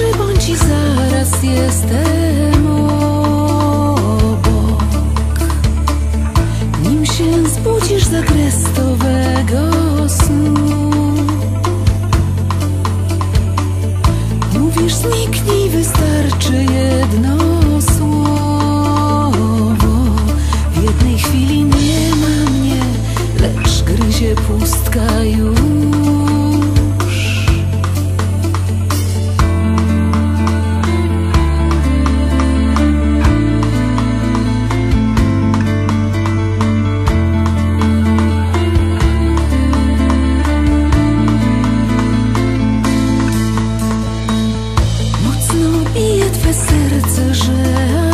Przybądź i zaraz jestem. jedno słowo. W jednej chwili nie ma mnie Lecz gryzie pustka już. сердце же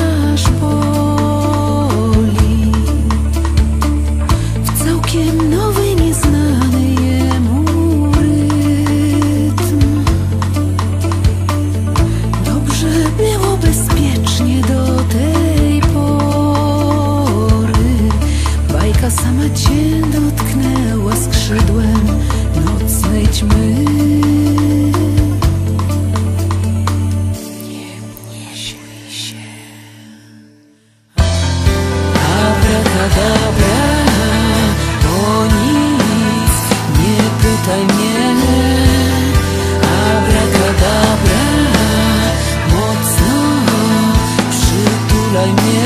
для меня.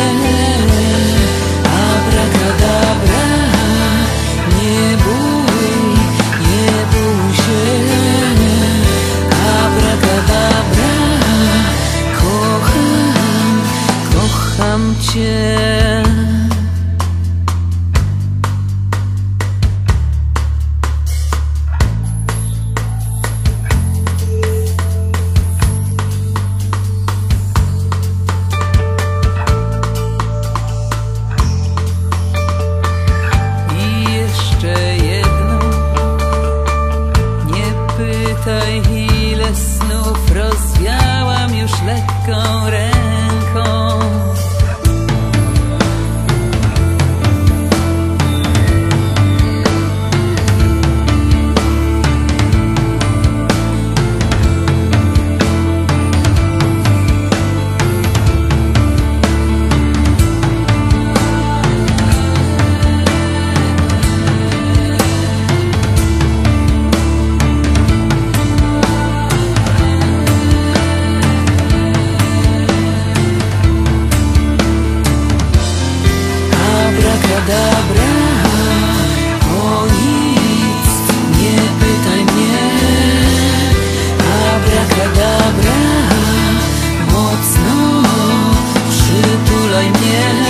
لك وراني y miel.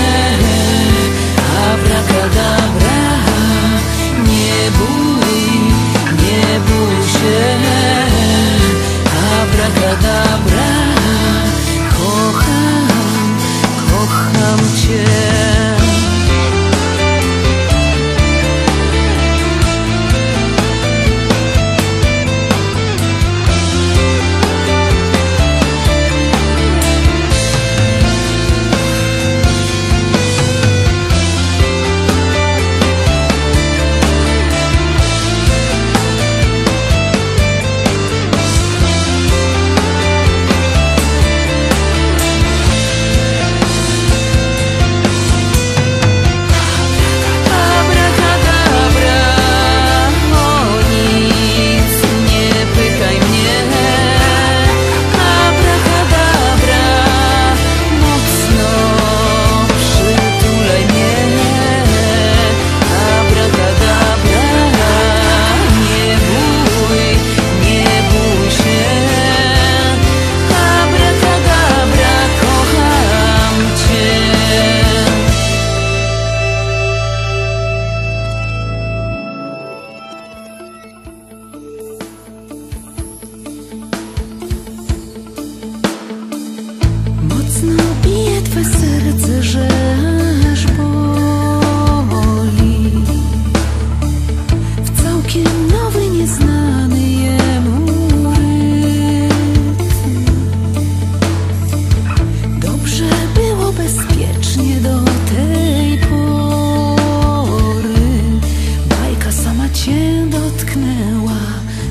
dotknęła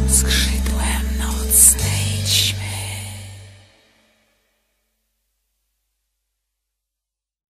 skrzyni.